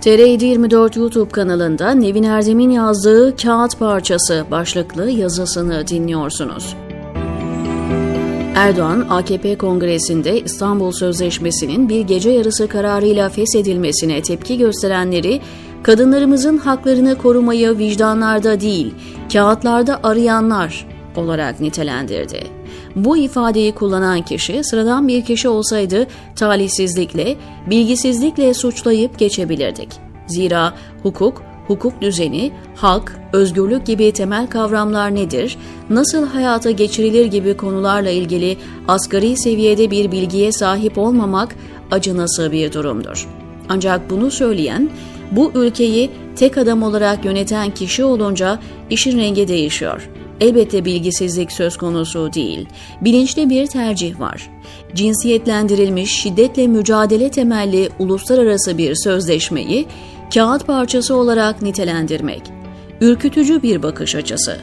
TR724 YouTube kanalında Nevin Erdem'in yazdığı Kağıt Parçası başlıklı yazısını dinliyorsunuz. Erdoğan, AKP kongresinde İstanbul Sözleşmesi'nin bir gece yarısı kararıyla feshedilmesine tepki gösterenleri, kadınlarımızın haklarını korumayı vicdanlarda değil, kağıtlarda arayanlar olarak nitelendirdi. Bu ifadeyi kullanan kişi sıradan bir kişi olsaydı talihsizlikle, bilgisizlikle suçlayıp geçebilirdik. Zira hukuk, hukuk düzeni, hak, özgürlük gibi temel kavramlar nedir, nasıl hayata geçirilir gibi konularla ilgili asgari seviyede bir bilgiye sahip olmamak acınası bir durumdur. Ancak bunu söyleyen, bu ülkeyi tek adam olarak yöneten kişi olunca işin rengi değişiyor. Elbette bilgisizlik söz konusu değil. Bilinçli bir tercih var. Cinsiyetlendirilmiş şiddetle mücadele temelli uluslararası bir sözleşmeyi kağıt parçası olarak nitelendirmek. Ürkütücü bir bakış açısı.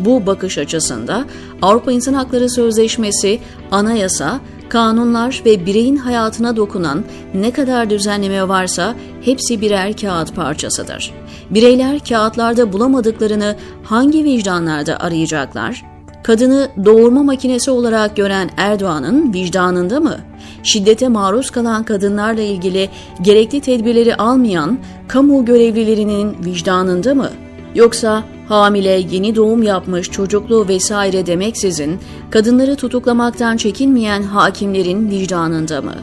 Bu bakış açısında Avrupa İnsan Hakları Sözleşmesi, anayasa, kanunlar ve bireyin hayatına dokunan ne kadar düzenleme varsa hepsi birer kağıt parçasıdır. Bireyler kağıtlarda bulamadıklarını hangi vicdanlarda arayacaklar? Kadını doğurma makinesi olarak gören Erdoğan'ın vicdanında mı? Şiddete maruz kalan kadınlarla ilgili gerekli tedbirleri almayan kamu görevlilerinin vicdanında mı? Yoksa hamile, yeni doğum yapmış, çocuklu vesaire demeksizin kadınları tutuklamaktan çekinmeyen hakimlerin vicdanında mı?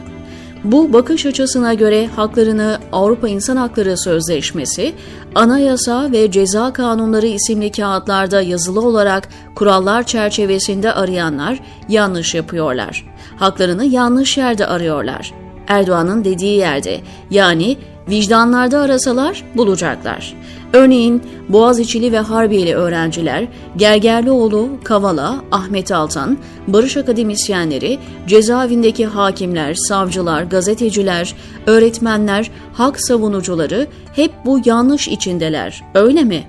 Bu bakış açısına göre haklarını Avrupa İnsan Hakları Sözleşmesi, Anayasa ve Ceza Kanunları isimli kağıtlarda yazılı olarak kurallar çerçevesinde arayanlar yanlış yapıyorlar. Haklarını yanlış yerde arıyorlar. Erdoğan'ın dediği yerde yani vicdanlarda arasalar bulacaklar. Örneğin Boğaziçi'li ve Harbiyeli öğrenciler, Gergerlioğlu, Kavala, Ahmet Altan, Barış Akademisyenleri, cezaevindeki hakimler, savcılar, gazeteciler, öğretmenler, hak savunucuları hep bu yanlış içindeler, öyle mi?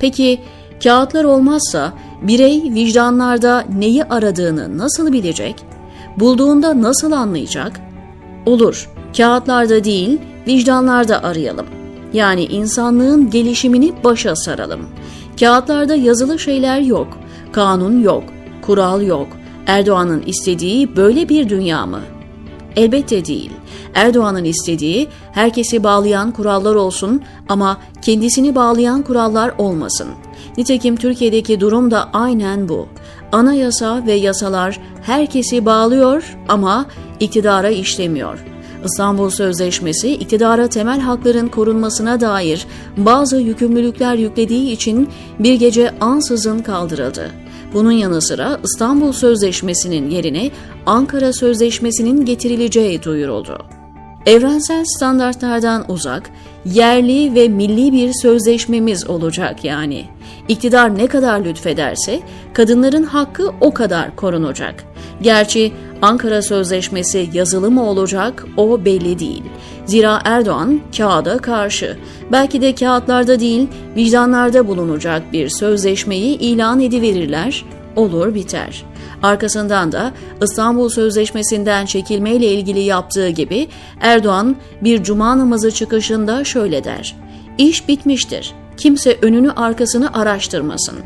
Peki kağıtlar olmazsa birey vicdanlarda neyi aradığını nasıl bilecek? Bulduğunda nasıl anlayacak? Olur, kağıtlarda değil, vicdanlarda arayalım. Yani insanlığın gelişimini başa saralım. Kağıtlarda yazılı şeyler yok, kanun yok, kural yok. Erdoğan'ın istediği böyle bir dünya mı? Elbette değil. Erdoğan'ın istediği herkesi bağlayan kurallar olsun ama kendisini bağlayan kurallar olmasın. Nitekim Türkiye'deki durum da aynen bu. Anayasa ve yasalar herkesi bağlıyor ama iktidara işlemiyor. İstanbul Sözleşmesi iktidara temel hakların korunmasına dair bazı yükümlülükler yüklediği için bir gece ansızın kaldırıldı. Bunun yanı sıra İstanbul Sözleşmesi'nin yerine Ankara Sözleşmesi'nin getirileceği duyuruldu. Evrensel standartlardan uzak, yerli ve milli bir sözleşmemiz olacak yani. İktidar ne kadar lütfederse kadınların hakkı o kadar korunacak. Gerçi Ankara Sözleşmesi yazılı mı olacak o belli değil. Zira Erdoğan kağıda karşı. Belki de kağıtlarda değil vicdanlarda bulunacak bir sözleşmeyi ilan ediverirler, olur biter. Arkasından da İstanbul Sözleşmesi'nden çekilmeyle ilgili yaptığı gibi Erdoğan bir cuma namazı çıkışında şöyle der. İş bitmiştir. Kimse önünü arkasını araştırmasın.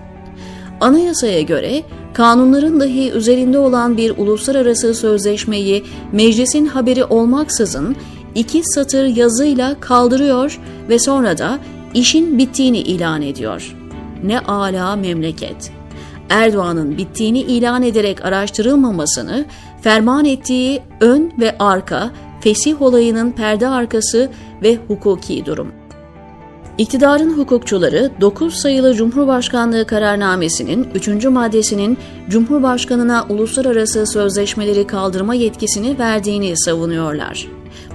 Anayasaya göre kanunların dahi üzerinde olan bir uluslararası sözleşmeyi meclisin haberi olmaksızın iki satır yazıyla kaldırıyor ve sonra da işin bittiğini ilan ediyor. Ne ala memleket. Erdoğan'ın bittiğini ilan ederek araştırılmamasını ferman ettiği ön ve arka fesih olayının perde arkası ve hukuki durum. İktidarın hukukçuları 9 sayılı Cumhurbaşkanlığı kararnamesinin 3. maddesinin Cumhurbaşkanına uluslararası sözleşmeleri kaldırma yetkisini verdiğini savunuyorlar.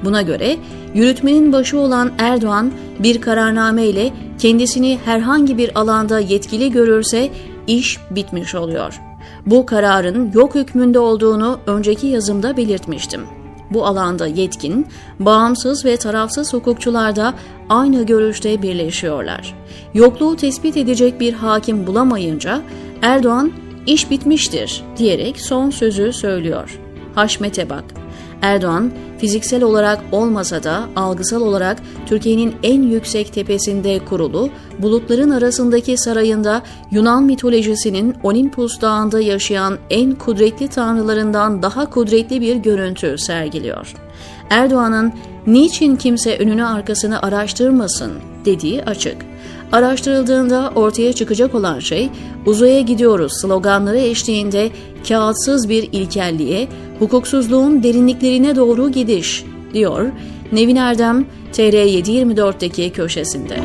Buna göre yürütmenin başı olan Erdoğan bir kararname ile kendisini herhangi bir alanda yetkili görürse iş bitmiş oluyor. Bu kararın yok hükmünde olduğunu önceki yazımda belirtmiştim. Bu alanda yetkin, bağımsız ve tarafsız hukukçular da aynı görüşte birleşiyorlar. Yokluğu tespit edecek bir hakim bulamayınca Erdoğan iş bitmiştir diyerek son sözü söylüyor. Haşmet'e bak. Erdoğan fiziksel olarak olmasa da algısal olarak Türkiye'nin en yüksek tepesinde kurulu, bulutların arasındaki sarayında Yunan mitolojisinin Olimpus Dağı'nda yaşayan en kudretli tanrılarından daha kudretli bir görüntü sergiliyor. Erdoğan'ın niçin kimse önünü arkasını araştırmasın dediği açık. Araştırıldığında ortaya çıkacak olan şey uzaya gidiyoruz sloganları eşliğinde kağıtsız bir ilkelliğe, hukuksuzluğun derinliklerine doğru gidiş, diyor Nevin Erdem TR724'deki köşesinde.